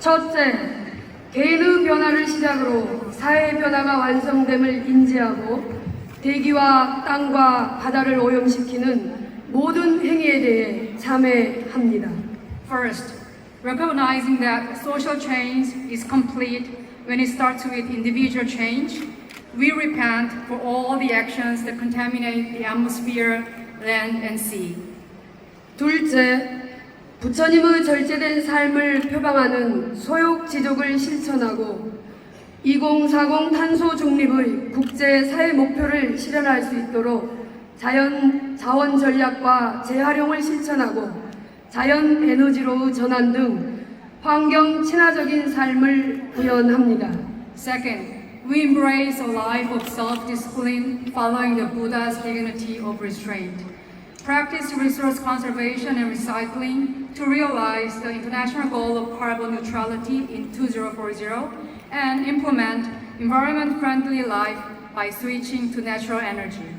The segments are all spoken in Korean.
첫째, 개인의 변화를 시작으로 사회 변화가 완성됨을 인지하고 대기와 땅과 바다를 오염시키는 모든 행위에 대해 참회합니다. First, recognizing that social change is complete when it starts with individual change, we repent for all the actions that contaminate the atmosphere, land, and sea. 둘째, 부처님의 절제된 삶을 표방하는 소욕지족을 실천하고 2040 탄소 중립의 국제 사회 목표를 실현할 수 있도록 자연 자원 전략과 재활용을 실천하고 자연 에너지로 전환 등 환경 친화적인 삶을 구현합니다. Second, we embrace a life of self-discipline following the Buddha's dignity of restraint. Practice resource conservation and recycling to realize the international goal of carbon neutrality in 2040 and implement environment-friendly life by switching to natural energy.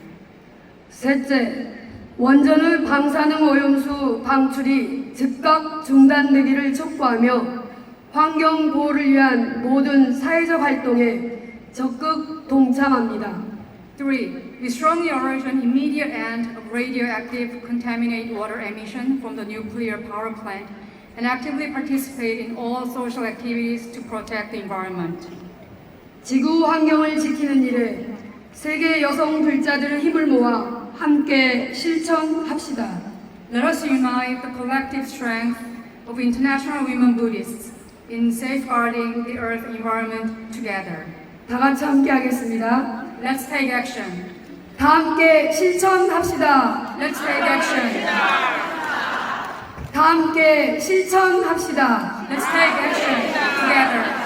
셋째, 원전의 방사능 오염수 방출이 즉각 중단되기를 촉구하며 환경 보호를 위한 모든 사회적 활동에 적극 동참합니다. Three, we strongly urge an immediate end of radioactive contaminated water emission from the nuclear power plant and actively participate in all social activities to protect the environment. 지구 환경을 지키는 일에 세계 여성 불자들의 힘을 모아 함께 실천합시다. Let us unite the collective strength of international women Buddhists in safeguarding the earth environment together. 다 같이 함께 하겠습니다. Let's take action. 다 함께 실천합시다. Let's take action. 다 함께 실천합시다. Let's take action.